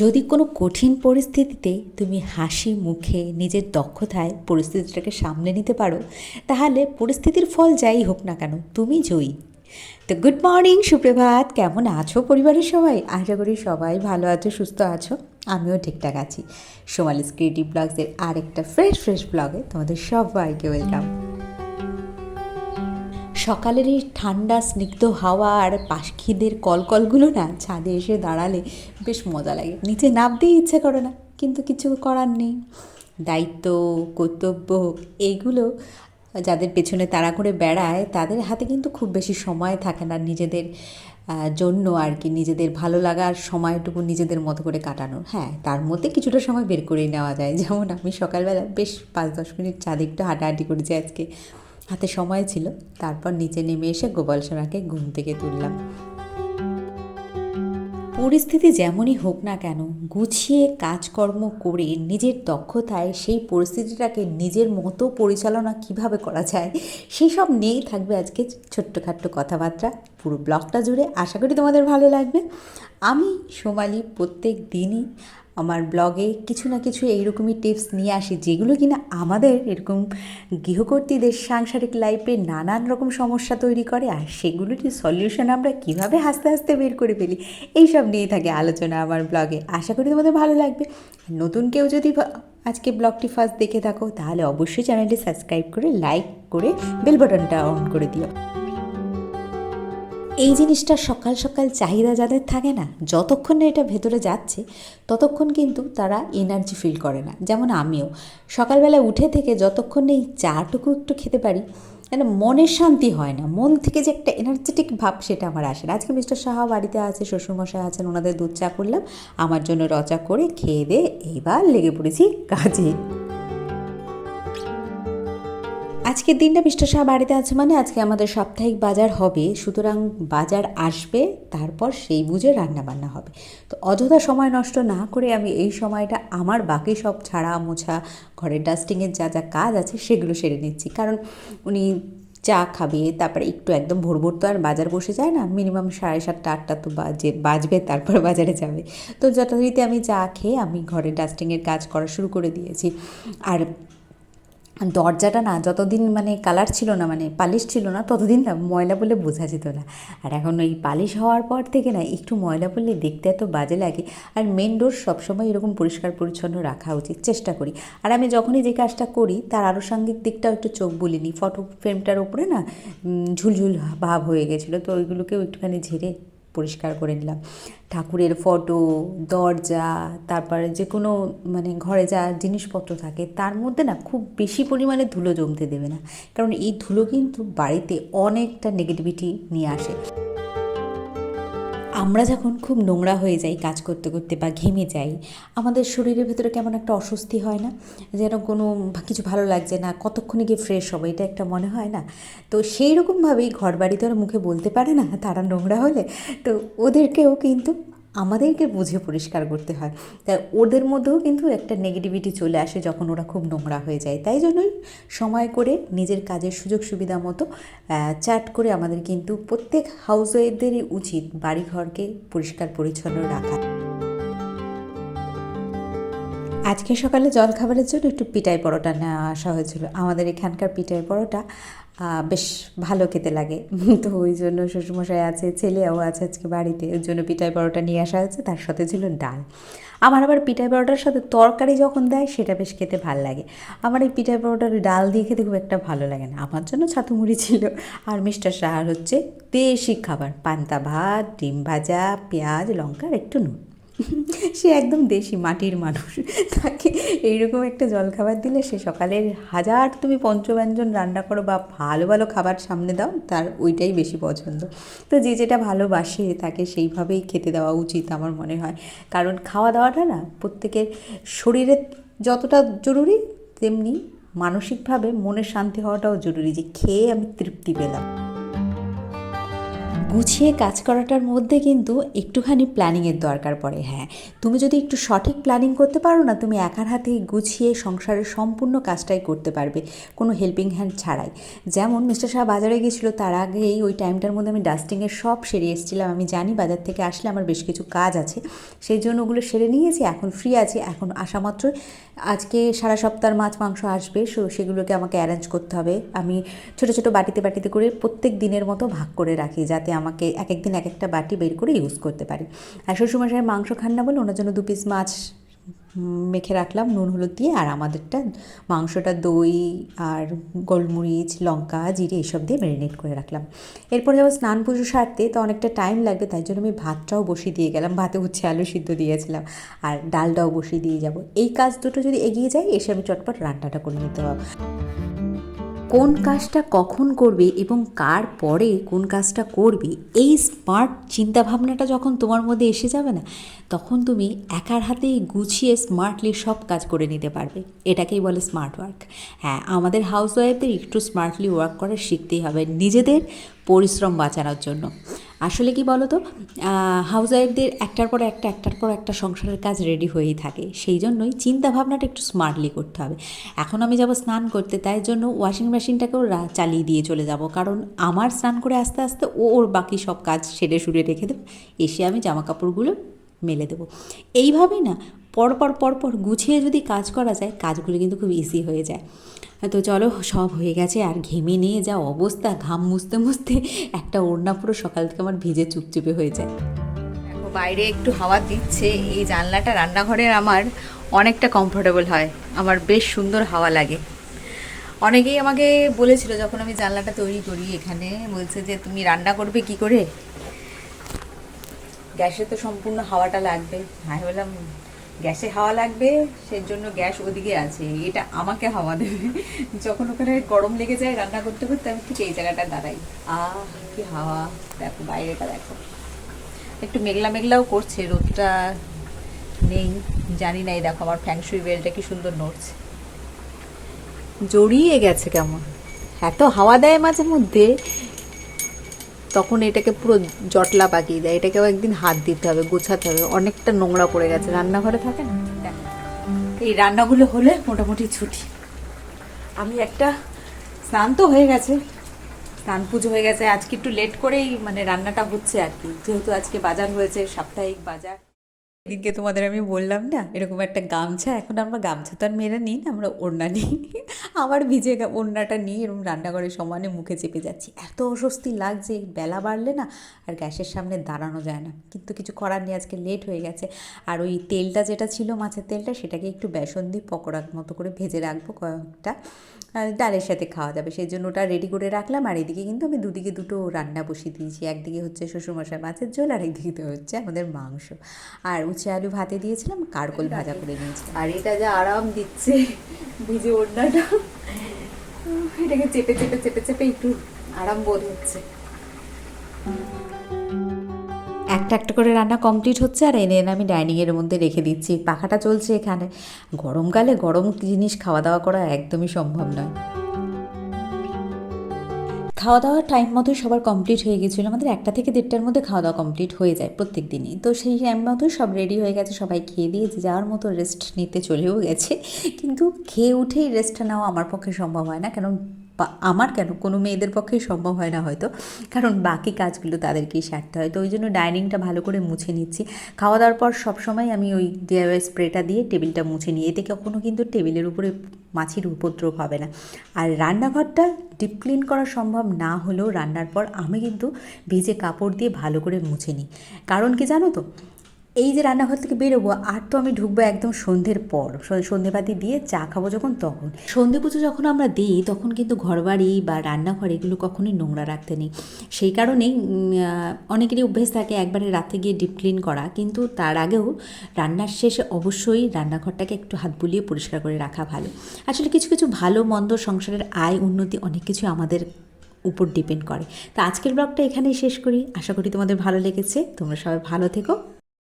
যদি কোনো কঠিন পরিস্থিতিতে তুমি হাসি মুখে নিজের দক্ষতায় পরিস্থিতিটাকে সামলে নিতে পারো, তাহলে পরিস্থিতির ফল যাই হোক না কেন, তুমি জয়ী। তো গুড মর্নিং সুপ্রভাত, কেমন আছো পরিবারের সবাই? আশা করি সবাই ভালো আছো, সুস্থ আছো, আমিও ঠিকঠাক আছি। সোমালিস ক্রিয়েটিভ ব্লগসের আরেকটা ফ্রেশ ফ্রেশ ব্লগে তোমাদের সবাইকে ওয়েলকাম সকালের এই ঠান্ডা, স্নিগ্ধ হাওয়া আর পাখিদের কলকলগুলো না ছাদে এসে দাঁড়ালে বেশ মজা লাগে। নিচে নামতেই ইচ্ছে করে না, কিন্তু কিছু করার নেই। দায়িত্ব, কর্তব্য এইগুলো যাদের পেছনে তাড়া করে বেড়ায়, তাদের হাতে কিন্তু খুব বেশি সময় থাকে না নিজেদের জন্য আর কি, নিজেদের ভালো লাগার সময়টুকু নিজেদের মতো করে কাটানোর। হ্যাঁ তার মধ্যে কিছুটা সময় বের করেই নেওয়া যায়। যেমন আমি সকালবেলা বেশ পাঁচ দশ মিনিট চাঁদে একটু হাঁটাহাঁটি করেছি আজকে। হাতে সময় ছিল, তারপর নিচে নেমে এসে গোপাল সোনাকে ঘুম থেকে তুললাম। পরিস্থিতি যেমনই হোক না কেন, গুছিয়ে কাজকর্ম করে নিজের দক্ষতায় সেই পরিস্থিতিটাকে নিজের মতো পরিচালনা কীভাবে করা যায় সেই সব নিয়েই থাকবে আজকে ছোট্টখাট্ট কথাবার্তা। পুরো ব্লগটা জুড়ে আশা করি তোমাদের ভালো লাগবে। আমি সোমালি প্রত্যেক দিনই আমার ব্লগে কিছু না কিছু এইরকমই টিপস নিয়ে আসি, যেগুলো কিনা আমাদের এরকম গৃহকর্তীদের সাংসারিক লাইফে নানান রকম সমস্যা তৈরি করে, আর সেগুলোর সলিউশন আমরা কীভাবে হাসতে হাসতে বের করে ফেলি, এইসব নিয়ে থাকে আলোচনা আমার ব্লগে। আশা করি তোমাদের ভালো লাগবে। নতুন কেউ যদি আজকে ব্লগটি ফার্স্ট দেখে থাকো, তাহলে অবশ্যই চ্যানেলটি সাবস্ক্রাইব করে লাইক করে বেল বাটনটা অন করে দিও। এই জিনিসটা সকাল সকাল চাহিদা যাদের থাকে না, যতক্ষণ না এটা ভেতরে যাচ্ছে, ততক্ষণ কিন্তু তারা এনার্জি ফিল করে না। যেমন আমিও, সকালবেলা উঠে থেকে যতক্ষণ এই চাটুকু একটু খেতে পারি মানে মনের শান্তি হয় না, মন থেকে যে একটা এনার্জেটিক ভাব সেটা আমার আসে না। আজকে মিস্টার সাহা বাড়িতে আছে, শ্বশুরমশাই আছেন, ওনাদের দুধ চা করলাম, আমার জন্য রচা করে খেয়ে দিয়ে এইবার লেগে পড়েছি কাজে। আজকের দিনটা মিস্টার শাহ বাড়িতে আছে মানে আজকে আমাদের সাপ্তাহিক বাজার হবে। সুতরাং বাজার আসবে, তারপর সেই বুঝে রান্না বান্না হবে। তো অযথা সময় নষ্ট না করে আমি এই সময়টা আমার বাকি সব ছাড়া মোছা, ঘরের ডাস্টিংয়ের যা যা কাজ আছে সেগুলো সেরে নিচ্ছি। কারণ উনি চা খাবে, তারপরে একটু একদম ভোর ভোর তো আর বাজার বসে যায় না মিনিমাম সাড়ে সাতটা, আটটা তো বাজে, বাজবে, তারপর বাজারে যাবে। তো যথারীতি আমি চা খেয়ে আমি ঘরের ডাস্টিংয়ের কাজ করা শুরু করে দিয়েছি। আর দরজাটা না যতদিন মানে কালার ছিল না মানে পালিশ ছিল না, ততদিন না ময়লা বলে বোঝা যেত না। আর এখন ওই পালিশ হওয়ার পর থেকে না একটু ময়লা বললে দেখতে এত বাজে লাগে। আর মেন ডোর সবসময় এরকম পরিষ্কার পরিচ্ছন্ন রাখা উচিত, চেষ্টা করি। আর আমি যখনই যে কাজটা করি, তার আনুষঙ্গিক দিকটাও একটু চোখ বলিনি। ফটো ফ্রেমটার ওপরে না ঝুলঝুল ভাব হয়ে গেছিল, তো ওইগুলোকেও একটুখানি ঝেড়ে পরিষ্কার করে নিলাম। ঠাকুরের ফটো দরজা, তারপরে যে কোনো মানে ঘরে যা জিনিসপত্র থাকে, তার মধ্যে না খুব বেশি পরিমাণে ধুলো জমতে দেবে না। কারণ এই ধুলো কিন্তু বাড়িতে অনেকটা নেগেটিভিটি নিয়ে আসে। আমরা যখন খুব নোংরা হয়ে যাই কাজ করতে করতে বা ঘেমে যাই, আমাদের শরীরের ভেতরে কেমন একটা অস্বস্তি হয় না? যেন কোনো কিছু ভালো লাগছে না, কতক্ষণে গিয়ে ফ্রেশ হবে, এটা একটা মনে হয় না? তো সেই রকমভাবেই ঘর বাড়ি তো আর মুখে বলতে পারে না, তারা নোংরা হলে, তো ওদেরকেও কিন্তু আমাদেরকে বুঝে পরিষ্কার করতে হয়। তাই ওদের মধ্যেও কিন্তু একটা নেগেটিভিটি চলে আসে যখন ওরা খুব নোংরা হয়ে যায়। তাই জন্যই সময় করে নিজের কাজের সুযোগ সুবিধা মতো চাট করে আমাদের কিন্তু প্রত্যেক হাউস ওয়াইফদেরই উচিত বাড়িঘরকে পরিষ্কার পরিচ্ছন্ন রাখা। আজকে সকালে জল খাবারের জন্য একটু পিটাই পরোটা নেওয়া আসা হয়েছিল। আমাদের এখানকার পিটাই পরোটা বেশ ভালো খেতে লাগে। তো ওই জন্য শ্বশুরমশাই আছে, ছেলেও আছে আজকে বাড়িতে। ওই জন্য পিটাই পরোটা নিয়ে আসা হয়েছে। তার সাথে ছিল ডাল। আমার আবার পিটাই পরোটার সাথে তরকারি যখন দেয়, সেটা বেশ খেতে ভালো লাগে। আমার এই পিটাই পরোটার ডাল দিয়ে খেতে খুব একটা ভালো লাগে না। আমার জন্য ছাতু মুড়ি ছিল। আর মিস্টার সাহার হচ্ছে দেশি খাবার। পান্তা ভাত, ডিম ভাজা, পেঁয়াজ, লঙ্কা একটু নুন। সে একদম দেশি মাটির মানুষ। তাকে এইরকম একটা জলখাবার দিলে সে সকালের হাজার তুমি পঞ্চব্যঞ্জন রান্না করো বা ভালো ভালো খাবার সামনে দাও, তার ওইটাই বেশি পছন্দ। তো যে যেটা ভালোবাসে তাকে সেইভাবেই খেতে দেওয়া উচিত আমার মনে হয়। কারণ খাওয়া দাওয়াটা না প্রত্যেকের শরীরের যতটা জরুরি, তেমনি মানসিকভাবে মনের শান্তি হওয়াটাও জরুরি যে খেয়ে আমি তৃপ্তি পেলাম। গুছিয়ে কাজ করাটার মধ্যে কিন্তু একটুখানি প্ল্যানিংয়ের দরকার পড়ে হ্যাঁ। তুমি যদি একটু সঠিক প্ল্যানিং করতে পারো না, তুমি একার হাতে গুছিয়ে সংসারের সম্পূর্ণ কাজটাই করতে পারবে, কোনো হেল্পিং হ্যান্ড ছাড়াই। যেমন মিস্টার শাহ বাজারে গেছিল, তার আগেই ওই টাইমটার মধ্যে আমি ডাস্টিংয়ের সব সেরে এসেছিলাম। আমি জানি বাজার থেকে আসলে আমার বেশ কিছু কাজ আছে, সেই জন্য ওগুলো সেরে নিয়েছি, এখন ফ্রি আছি, এখন আসা মাত্র আজকে সারা সপ্তাহ মাছ মাংস আসবে, সো সেগুলোকে আমাকে অ্যারেঞ্জ করতে হবে। আমি ছোট ছোট বাটিতে বাটিতে করে প্রত্যেক দিনের মতো ভাগ করে রাখি, যাতে আমাকে এক এক দিন এক একটা বাটি বের করে ইউজ করতে পারি। আর শ্বশুরমশাই মাংস খান না বলে ওনার জন্য দু পিস মাছ মেখে রাখলাম, নুন, হলুদ দিয়ে, আর আমাদেরটা মাংসটা দই আর গোলমরিচ, লঙ্কা, জিরে এসব দিয়ে ম্যারিনেট করে রাখলাম। এরপর যাব স্নান পুজো সারতে, তো অনেকটা টাইম লাগবে, তাই জন্য আমি ভাতটাও বসিয়ে দিয়ে গেলাম। ভাতে উচ্ছে আলু সিদ্ধ দিয়েছিলাম, আর ডালটাও বসিয়ে দিয়ে যাব। এই কাজ দুটো যদি এগিয়ে যায়, এসে আমি চটপট রান্নাটা করে নিতে পারব। কোন কাজটা কখন করবে এবং কার পরে কোন কাজটা করবে, এই স্মার্ট চিন্তাভাবনাটা যখন তোমার মধ্যে এসে যাবে না, তখন তুমি একার হাতেই গুছিয়ে স্মার্টলি সব কাজ করে নিতে পারবে। এটাকেই বলে স্মার্ট ওয়ার্ক হ্যাঁ আমাদের হাউস ওয়াইফদের একটু স্মার্টলি ওয়ার্ক করা শিখতেই হবে, নিজেদের পরিশ্রম বাঁচানোর জন্য। আসলে কি বলো তো হাউস ওয়াইফদের একটার পর একটা, একটার পর একটা সংসারের কাজ রেডি হয়েই থাকে। সেই জন্যই চিন্তা ভাবনাটা একটু স্মার্টলি করতে হবে। এখন আমি যাব স্নান করতে, তাই জন্য ওয়াশিং মেশিনটাকেও চালিয়ে দিয়ে চলে যাব। কারণ আমার স্নান করে আস্তে আস্তে ও ওর বাকি সব কাজ সেরে, সুরে রেখে দেবে। এসে আমি জামা কাপড়গুলো মেলে দেবো। এইভাবেই না পরপর পরপর গুছিয়ে যদি কাজ করা যায়, কাজগুলো কিন্তু খুব ইজি হয়ে যায়। তো চলো, সব হয়ে গেছে, আর ঘেমে নিয়ে যা অবস্থা, ঘাম মুছতে মুছতে একটা ওড়না পুরো সকাল থেকে আমার ভিজে চুপচুপে হয়ে যায়। বাইরে একটু হাওয়া দিচ্ছে, এই জানলাটা রান্নাঘরের আমার অনেকটা কমফোর্টেবল হয়। আমার বেশ সুন্দর হাওয়া লাগে। অনেকেই আমাকে বলেছিল, যখন আমি জানলাটা তৈরি করি এখানে, বলছে যে, তুমি রান্না করবে কি করে? গ্যাসে তো সম্পূর্ণ হাওয়াটা লাগবে। আমি বললাম গ্যাসে হাওয়া লাগবে সেই জন্য গ্যাস ওদিকে আছে। এটা আমাকে হাওয়া দেবে। যখন ওখানে গরম লেগে যায় রান্না করতে করতে, আমি ঠিক এই জায়গাটা দাঁড়াই। আহ, কি হাওয়া। দেখো, বাইরেটা দেখো। একটু মেঘলা মেঘলাও করছে, রোদটা নেই। জানি না, এই দেখো, আমার ফ্যাংশুই বেলটা কি সুন্দর নড়ছে। জড়িয়ে গেছে কেমন? এত হাওয়া দেয় মাঝে মধ্যে তখন এটাকে পুরো জটলা পাকিয়ে দেয়। এটাকেও একদিন হাত দিতে হবে, গোছাতে হবে। অনেকটা নোংরা পড়ে গেছে। রান্নাঘরে থাকে না? এই রান্নাগুলো হলে মোটামুটি ছুটি। আমি একটা স্নান তো হয়ে গেছে। স্নান পুজো হয়ে গেছে। আজকে একটু লেট করেই মানে রান্নাটা হচ্ছে আর কি। যেহেতু আজকে বাজার হয়েছে, সাপ্তাহিক বাজার। এদিনকে তোমাদের আমি বললাম না, এরকম একটা গামছা, এখন আমরা গামছা তো আর মেয়েরা নিই না, আমরা ওড়না নিই। আবার ভিজে ওড়নাটা নিয়ে এরকম রান্নাঘরের সমানে মুখে চেপে যাচ্ছি। এত অস্বস্তি লাগছে, বেলা বাড়লে না আর গ্যাসের সামনে দাঁড়ানো যায় না। কিন্তু কিছু করার নেই, আজকে লেট হয়ে গেছে। আর ওই তেলটা যেটা ছিল, মাছের তেলটা, সেটাকে একটু বেসন দিয়ে পকোড়ার মতো করে ভেজে রাখব কয়েকটা। ডালের সাথে খাওয়া যাবে, সেই জন্য ওটা রেডি করে রাখলাম। আর এদিকে কিন্তু আমি দুদিকে দুটো রান্না বসিয়ে দিয়েছি। একদিকে হচ্ছে শ্বশুরমশাই মাছের ঝোল আর একদিকে হচ্ছে আমাদের মাংস। আর উচ্ছে আলু ভাতে দিয়েছিলাম কারকোল ভাজা করে নিয়েছিলাম। আর এটা যা আরাম দিচ্ছে ভিজে ওড়নাটা এটাকে চেপে চেপে চেপে চেপে একটু আরাম বোধ হচ্ছে। একটা একটা করে রান্না কমপ্লিট হচ্ছে আর এনে এনে আমি ডাইনিংয়ের মধ্যে রেখে দিচ্ছি। পাখাটা চলছে এখানে। গরমকালে গরম জিনিস খাওয়া দাওয়া করা একদমই সম্ভব নয়। খাওয়া দাওয়ার টাইম মতোই সবার কমপ্লিট হয়ে গেছিল। আমাদের একটা থেকে দেড়টার মধ্যে খাওয়া দাওয়া কমপ্লিট হয়ে যায় প্রত্যেক দিনই তো সেই টাইম মতোই সব রেডি হয়ে গেছে, সবাই খেয়ে দিয়েছে যাওয়ার মতো রেস্ট নিতে চলেও গেছে। কিন্তু খেয়ে উঠেই রেস্টটা নেওয়া আমার পক্ষে সম্ভব হয় না। কারণ বা- আমার কেন? কোনো মেয়েদের পক্ষেই সম্ভব হয় না হয়তো। কারণ বাকি কাজগুলো তাদেরকেই সারতে হয়। তো ওই জন্য ডাইনিংটা ভালো করে মুছে নিচ্ছি। খাওয়া দাওয়ার পর সবসময় আমি ওই ডিআইওয়াই স্প্রেটা দিয়ে টেবিলটা মুছে নিই। এতে কখনো কিন্তু টেবিলের উপরে মাছির উপদ্রব হবে না। আর রান্নাঘরটা ডিপ ক্লিন করা সম্ভব না হলেও রান্নার পর আমি কিন্তু ভিজে কাপড় দিয়ে ভালো করে মুছে নিই। কারণ কি জানো তো? এই যে রান্নাঘর থেকে বেরোবো, আর তো আমি ঢুকবো একদম সন্ধ্যের পর। সন্ধেবাতি দিয়ে চা খাব যখন তখন। সন্ধে পুজো যখন আমরা দিই, তখন কিন্তু ঘরবাড়ি বা রান্নাঘর এগুলো কখনোই নোংরা রাখতে নেই। সেই কারণেই অনেকেরই অভ্যেস থাকে একবারে রাতে গিয়ে ডিপ ক্লিন করা। কিন্তু তার আগেও রান্নার শেষে অবশ্যই রান্নাঘরটাকে একটু হাত বুলিয়ে পরিষ্কার করে রাখা ভালো। আসলে কিছু কিছু ভালো, মন্দ সংসারের আয়, উন্নতি অনেক কিছু আমাদের উপর ডিপেন্ড করে। তো আজকের ব্লগটা এখানেই শেষ করি। আশা করি তোমাদের ভালো লেগেছে। তোমরা সবাই ভালো থেকো।